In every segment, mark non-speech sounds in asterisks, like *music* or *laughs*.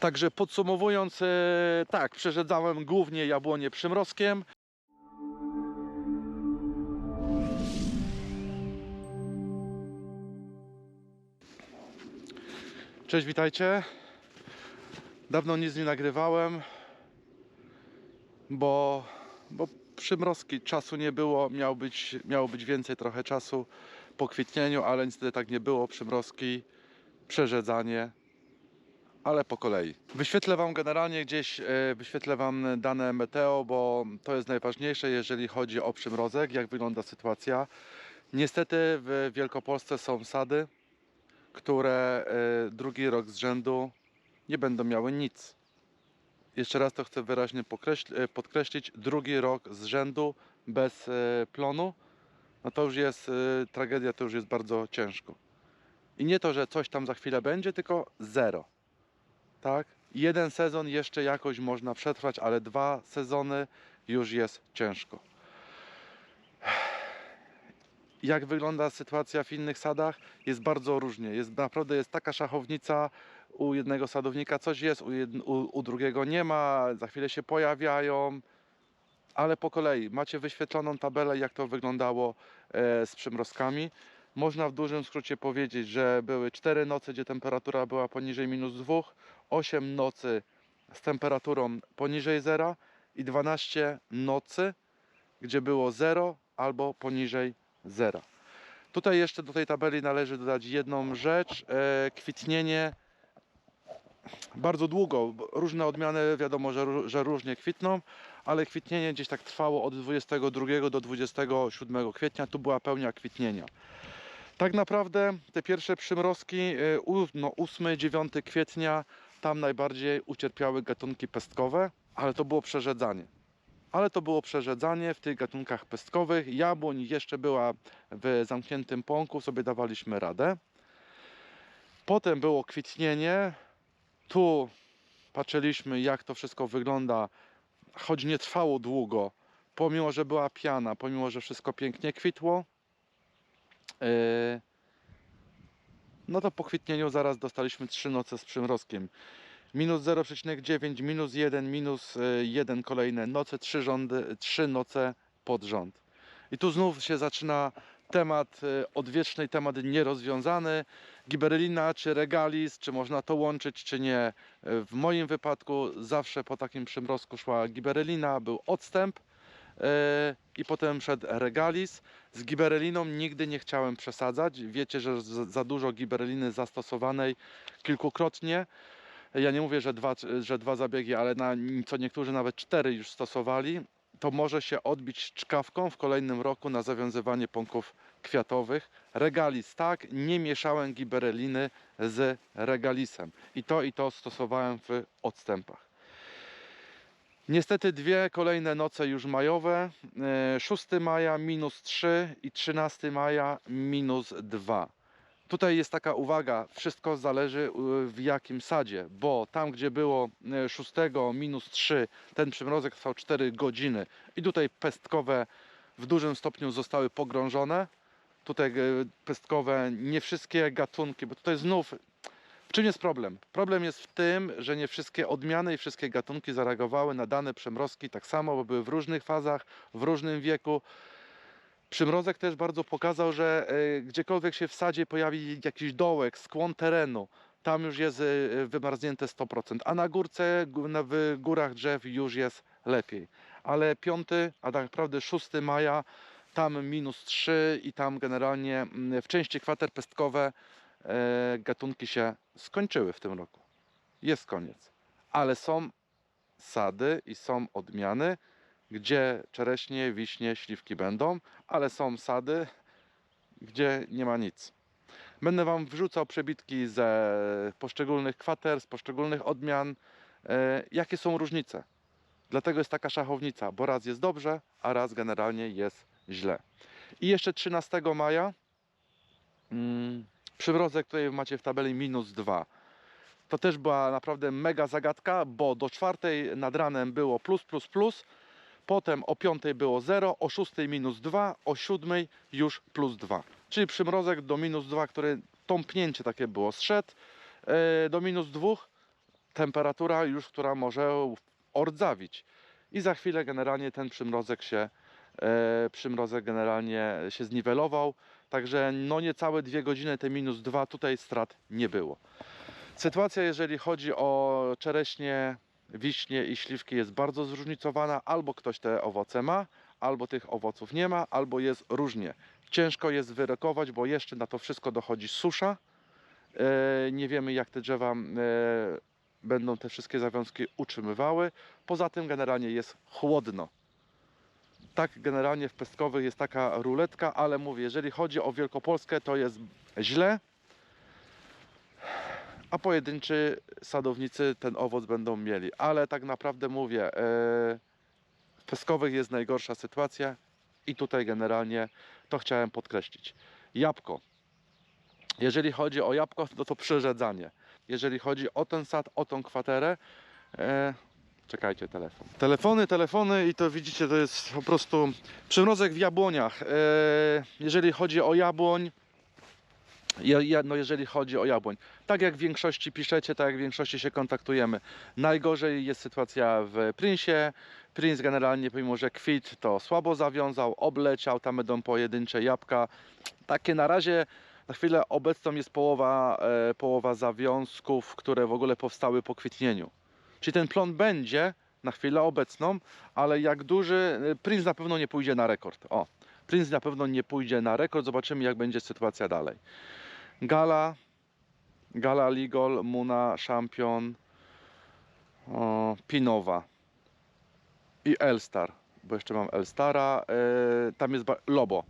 Także podsumowując, e, tak, przerzedzałem głównie jabłonie przymrozkiem. Cześć, witajcie. Dawno nic nie nagrywałem, bo, bo przymrozki czasu nie było. Miał być, miało być więcej trochę czasu po kwitnieniu, ale niestety tak nie było. Przymrozki, przerzedzanie, ale po kolei. Wyświetlę Wam generalnie gdzieś, e, wyświetlę Wam dane meteo, bo to jest najważniejsze, jeżeli chodzi o przymrozek, jak wygląda sytuacja. Niestety w Wielkopolsce są sady, które e, drugi rok z rzędu nie będą miały nic. Jeszcze raz to chcę wyraźnie e, podkreślić, drugi rok z rzędu bez plonu, no to już jest tragedia, to już jest bardzo ciężko. I nie to, że coś tam za chwilę będzie, tylko zero. Tak? Jeden sezon jeszcze jakoś można przetrwać, ale dwa sezony już jest ciężko. Jak wygląda sytuacja w innych sadach? Jest bardzo różnie. Jest, naprawdę jest taka szachownica u jednego sadownika, coś jest, u, jed, u, u drugiego nie ma, za chwilę się pojawiają, ale po kolei macie wyświetloną tabelę, jak to wyglądało e, z przymrozkami. Można w dużym skrócie powiedzieć, że były 4 noce, gdzie temperatura była poniżej minus 2, 8 nocy z temperaturą poniżej zera i 12 nocy, gdzie było 0 albo poniżej zera. Tutaj jeszcze do tej tabeli należy dodać jedną rzecz. E, kwitnienie bardzo długo. Różne odmiany wiadomo, że, że różnie kwitną, ale kwitnienie gdzieś tak trwało od 22 do 27 kwietnia. Tu była pełnia kwitnienia. Tak naprawdę te pierwsze przymrozki, e, no 8-9 kwietnia, tam najbardziej ucierpiały gatunki pestkowe, ale to było przerzedzanie. Ale to było przerzedzanie w tych gatunkach pestkowych. Jabłoń jeszcze była w zamkniętym pąku, sobie dawaliśmy radę. Potem było kwitnienie. Tu patrzyliśmy, jak to wszystko wygląda, choć nie trwało długo, pomimo że była piana, pomimo że wszystko pięknie kwitło. Yy, No to po kwitnieniu zaraz dostaliśmy trzy noce z przymrozkiem. Minus 0,9, minus 1, minus 1 kolejne noce, trzy, rządy, trzy noce pod rząd. I tu znów się zaczyna temat y, odwieczny, temat nierozwiązany. Giberellina czy regalis, czy można to łączyć, czy nie. Y, W moim wypadku zawsze po takim przymrozku szła giberellina, był odstęp i potem szedł regalis. Z giberelliną nigdy nie chciałem przesadzać. Wiecie, że za dużo giberelliny zastosowanej kilkukrotnie. Ja nie mówię, że dwa, że dwa zabiegi, ale na co niektórzy nawet cztery już stosowali. To może się odbić czkawką w kolejnym roku na zawiązywanie pąków kwiatowych. Regalis tak, nie mieszałem giberelliny z regalisem. I to i to stosowałem w odstępach. Niestety dwie kolejne noce już majowe. E, 6 maja minus 3 i 13 maja minus 2. Tutaj jest taka uwaga, wszystko zależy y, w jakim sadzie, bo tam gdzie było y, 6 minus 3, ten przymrozek trwał 4 godziny i tutaj pestkowe w dużym stopniu zostały pogrążone. Tutaj y, pestkowe, nie wszystkie gatunki, bo tutaj znów w czym jest problem? Problem jest w tym, że nie wszystkie odmiany i wszystkie gatunki zareagowały na dane przymrozki tak samo, bo były w różnych fazach, w różnym wieku. Przymrozek też bardzo pokazał, że e, gdziekolwiek się w sadzie pojawi jakiś dołek, skłon terenu, tam już jest e, wymarznięte 100%, a na górce, gó- na, w górach drzew już jest lepiej. Ale 5, a tak naprawdę 6 maja, tam minus 3 i tam generalnie mm, w części kwater pestkowe e, gatunki się skończyły w tym roku. Jest koniec. Ale są sady i są odmiany, gdzie czereśnie, wiśnie, śliwki będą, ale są sady, gdzie nie ma nic. Będę Wam wrzucał przebitki ze poszczególnych kwater, z poszczególnych odmian, e, jakie są różnice. Dlatego jest taka szachownica, bo raz jest dobrze, a raz generalnie jest źle. I jeszcze 13 maja mm, przymrozek, który macie w tabeli minus 2. To też była naprawdę mega zagadka, bo do czwartej nad ranem było plus, plus, plus, potem o 5 było 0, o 6 minus 2, o 7 już plus 2. Czyli przymrozek do minus 2, który tąpnięcie takie było, zszedł e, do minus 2, temperatura już, która może ordzawić. I za chwilę generalnie ten przymrozek się, e, przymrozek generalnie się zniwelował. Także no niecałe dwie godziny, te minus dwa, tutaj strat nie było. Sytuacja, jeżeli chodzi o czereśnie, wiśnie i śliwki jest bardzo zróżnicowana. Albo ktoś te owoce ma, albo tych owoców nie ma, albo jest różnie. Ciężko jest wyrokować, bo jeszcze na to wszystko dochodzi susza. E, Nie wiemy, jak te drzewa e, będą te wszystkie zawiązki utrzymywały. Poza tym generalnie jest chłodno. Tak, generalnie w pestkowych jest taka ruletka, ale mówię, jeżeli chodzi o Wielkopolskę, to jest źle. A pojedynczy sadownicy ten owoc będą mieli. Ale tak naprawdę mówię, e, w pestkowych jest najgorsza sytuacja i tutaj generalnie to chciałem podkreślić. Jabłko. Jeżeli chodzi o jabłko, no to przerzedzanie. Jeżeli chodzi o ten sad, o tą kwaterę, e, czekajcie, telefon. Telefony, telefony i to widzicie, to jest po prostu przymrozek w jabłoniach. E, jeżeli chodzi o jabłoń, ja, ja, no jeżeli chodzi o jabłoń, tak jak w większości piszecie, tak jak w większości się kontaktujemy. Najgorzej jest sytuacja w Prince'ie. Prince generalnie, pomimo że kwit, to słabo zawiązał, obleciał, tam będą pojedyncze jabłka. Takie na razie, na chwilę obecną jest połowa, e, połowa zawiązków, które w ogóle powstały po kwitnieniu. Czyli ten plon będzie na chwilę obecną, ale jak duży, e, Prince na pewno nie pójdzie na rekord. O, Prince na pewno nie pójdzie na rekord, zobaczymy jak będzie sytuacja dalej. Gala, Gala Ligol, Muna, Champion, o, Pinowa i Elstar, bo jeszcze mam Elstara, e, tam jest Lobo,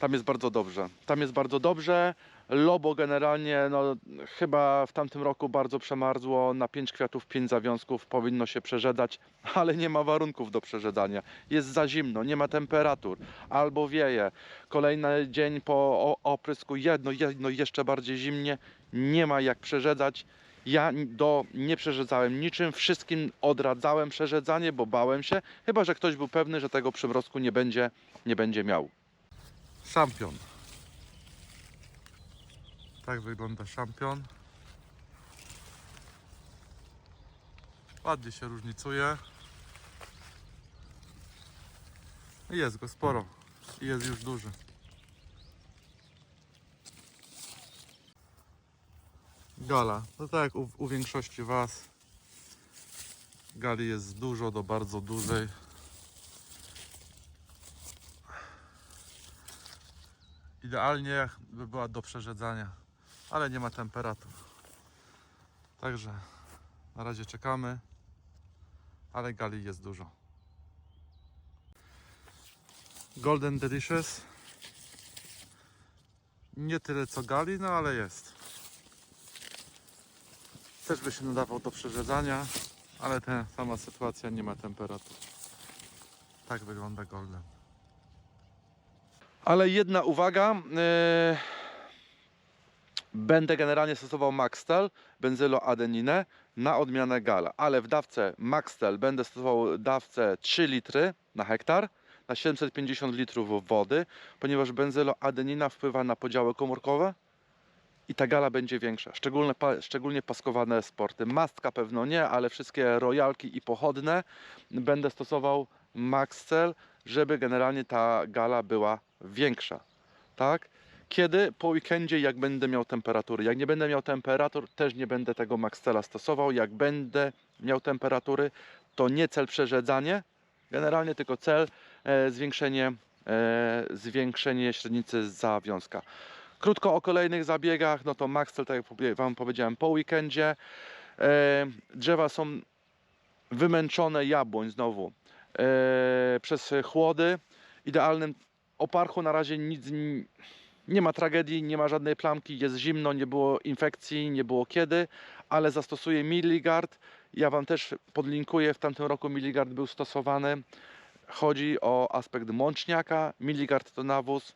tam jest bardzo dobrze, tam jest bardzo dobrze, Lobo generalnie, no chyba w tamtym roku bardzo przemarzło, na 5 kwiatów 5 zawiązków powinno się przerzedać, *laughs* ale nie ma warunków do przerzedzania, jest za zimno, nie ma temperatur, albo wieje, kolejny dzień po oprysku jedno, jedno jeszcze bardziej zimnie, nie ma jak przerzedzać. Ja do, nie przerzedzałem niczym, wszystkim odradzałem przerzedzanie, bo bałem się, chyba że ktoś był pewny, że tego przymrozku nie będzie, nie będzie miał. Szampion. Tak wygląda szampion. Ładnie się różnicuje. Jest go sporo jest już duży. Gala. No tak jak u, u większości Was. Gali jest dużo do bardzo dużej. Idealnie by była do przerzedzania, ale nie ma temperatur. Także na razie czekamy, ale gali jest dużo. Golden Delicious. Nie tyle co gali, no ale jest. Też by się nadawał do przerzedzania, ale ta sama sytuacja nie ma temperatur. Tak wygląda Golden. Ale jedna uwaga. e, Będę generalnie stosował Maxtel, benzyloadeninę na odmianę Gala, ale w dawce Maxtel będę stosował dawcę 3 litry na hektar na 750 litrów wody, ponieważ benzyloadenina wpływa na podziały komórkowe i ta gala będzie większa. Szczególnie, pa, szczególnie paskowane sporty. Mastka pewno nie, ale wszystkie royalki i pochodne będę stosował Maxcel, żeby generalnie ta gala była większa. Tak? Kiedy? Po weekendzie, jak będę miał temperatury. Jak nie będę miał temperatur, też nie będę tego Maxcela stosował. Jak będę miał temperatury, to nie cel przerzedzanie, generalnie tylko cel e, zwiększenie, e, zwiększenie średnicy zawiązka. Krótko o kolejnych zabiegach, no to Maxtel, tak jak Wam powiedziałem, po weekendzie. E, drzewa są wymęczone jabłoń znowu e, przez chłody. Idealnym oparchu na razie nic nie ma tragedii, nie ma żadnej plamki, jest zimno, nie było infekcji, nie było kiedy, ale zastosuję Milligard. Ja Wam też podlinkuję, w tamtym roku Milligard był stosowany. Chodzi o aspekt mączniaka. Milligard to nawóz,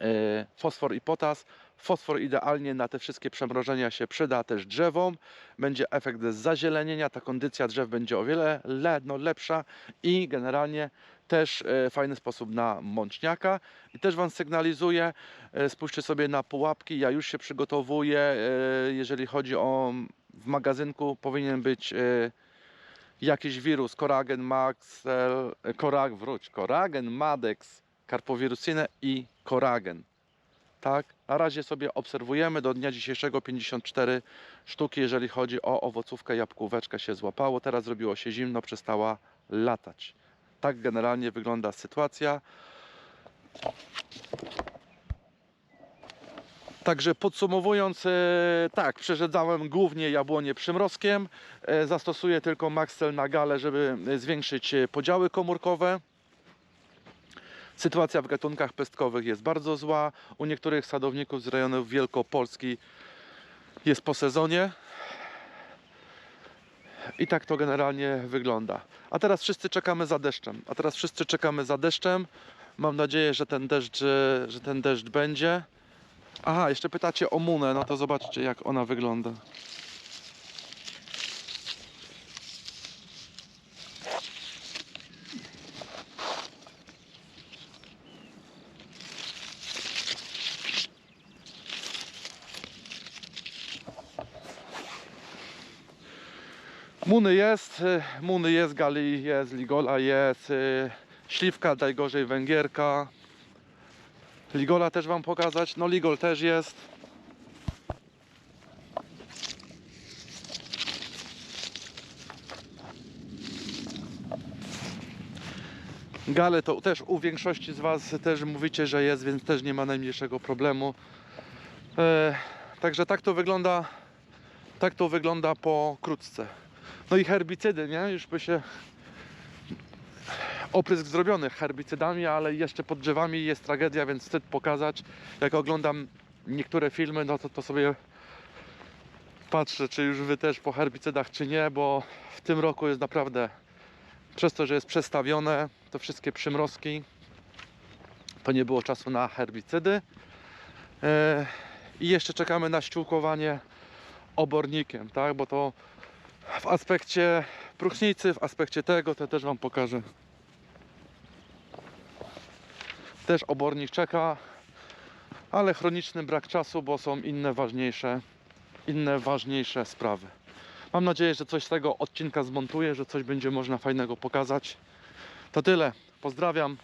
e, fosfor i potas. Fosfor idealnie na te wszystkie przemrożenia się przyda też drzewom. Będzie efekt zazielenienia, ta kondycja drzew będzie o wiele le, no, lepsza i generalnie też e, fajny sposób na mączniaka. I też Wam sygnalizuję, e, spójrzcie sobie na pułapki, ja już się przygotowuję, e, jeżeli chodzi o w magazynku powinien być jakiś wirus, koragen, maxel, korag, wróć, koragen, madex, karpowirusinę i koragen. Tak, na razie sobie obserwujemy do dnia dzisiejszego 54 sztuki, jeżeli chodzi o owocówkę, jabłkóweczka się złapało. Teraz zrobiło się zimno, przestała latać. Tak generalnie wygląda sytuacja. Także podsumowując, e, tak, przerzedzałem głównie jabłonie przymrozkiem. E, zastosuję tylko Maxtel na galę, żeby e, zwiększyć podziały komórkowe. Sytuacja w gatunkach pestkowych jest bardzo zła. U niektórych sadowników z rejonów Wielkopolski jest po sezonie. I tak to generalnie wygląda. A teraz wszyscy czekamy za deszczem. A teraz wszyscy czekamy za deszczem. Mam nadzieję, że ten deszcz, że ten deszcz będzie. Aha, jeszcze pytacie o Munę, no to zobaczcie jak ona wygląda. Muny jest, y, Muny jest, Gali jest, Ligola jest, y, Śliwka, najgorzej Węgierka. Ligola też Wam pokazać, no Ligol też jest. Gale to też u większości z Was też mówicie, że jest, więc też nie ma najmniejszego problemu. E, także tak to wygląda, tak to wygląda pokrótce. No i herbicydy, nie? Już by się oprysk zrobiony herbicydami, ale jeszcze pod drzewami jest tragedia, więc wstyd pokazać. Jak oglądam niektóre filmy, no to, to sobie patrzę, czy już wy też po herbicydach, czy nie, bo w tym roku jest naprawdę przez to, że jest przestawione, to wszystkie przymrozki, to nie było czasu na herbicydy. E, I jeszcze czekamy na ściółkowanie obornikiem, tak? Bo to w aspekcie próchnicy, w aspekcie tego, to też Wam pokażę. Też obornik czeka, ale chroniczny brak czasu, bo są inne ważniejsze, inne ważniejsze sprawy. Mam nadzieję, że coś z tego odcinka zmontuję, że coś będzie można fajnego pokazać. To tyle. Pozdrawiam.